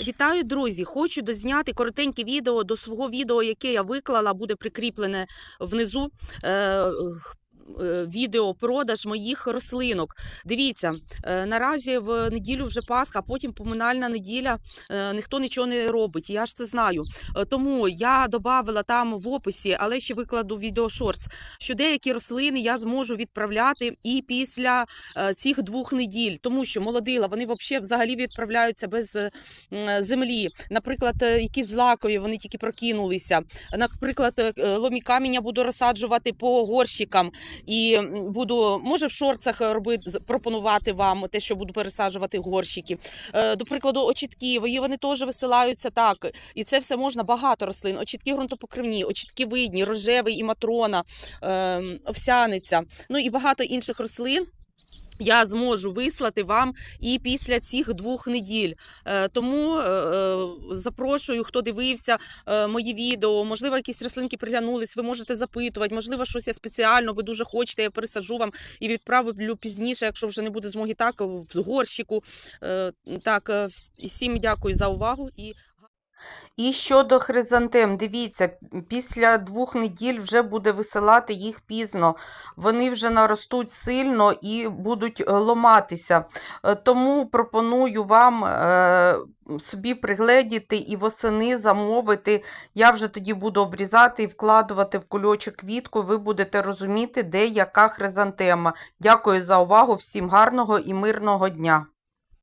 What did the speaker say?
Вітаю, друзі! Хочу дозняти коротеньке відео до свого відео, яке я виклала, буде прикріплене внизу. Е, Відео продаж моїх рослинок. Дивіться, е, наразі в неділю вже Пасха, потім поминальна неділя, е, ніхто нічого не робить. Я ж це знаю. Тому я додавала там в описі, але ще викладу відео шортс, що деякі рослини я зможу відправляти і після цих двох неділь, тому що молодила вони вообще взагалі відправляються без землі. Наприклад, якісь злакові, вони тільки прокинулися. Наприклад, ломі каміння буду розсаджувати по горщикам і буду, може, в шорцах робити, з- пропонувати вам те, що буду пересаджувати горщики. Е, До прикладу, очітки, вони теж висилаються так. І це все можна багато рослин. Очітки ґрунтопокривні, очітки видні, рожевий і матрона, е, овсяниця, ну і багато інших рослин. Я зможу вислати вам і після цих двох неділь. Е, Тому е, е, запрошую, хто дивився мої відео. Можливо, якісь рослинки приглянулись, ви можете запитувати, можливо, щось я спеціально, ви дуже хочете, я пересаджу вам і відправлю пізніше, якщо вже не буде змоги так, в горщику. Так, всім дякую за увагу і. І щодо хризантем, дивіться, після двох неділь вже буде висилати їх пізно. Вони вже наростуть сильно і будуть е, ломатися. Е, Тому пропоную вам е, собі пригледіти і восени замовити. Я вже тоді буду обрізати і вкладувати в кульочок квітку. Ви будете розуміти, де яка хризантема. Дякую за увагу, всім гарного і мирного дня.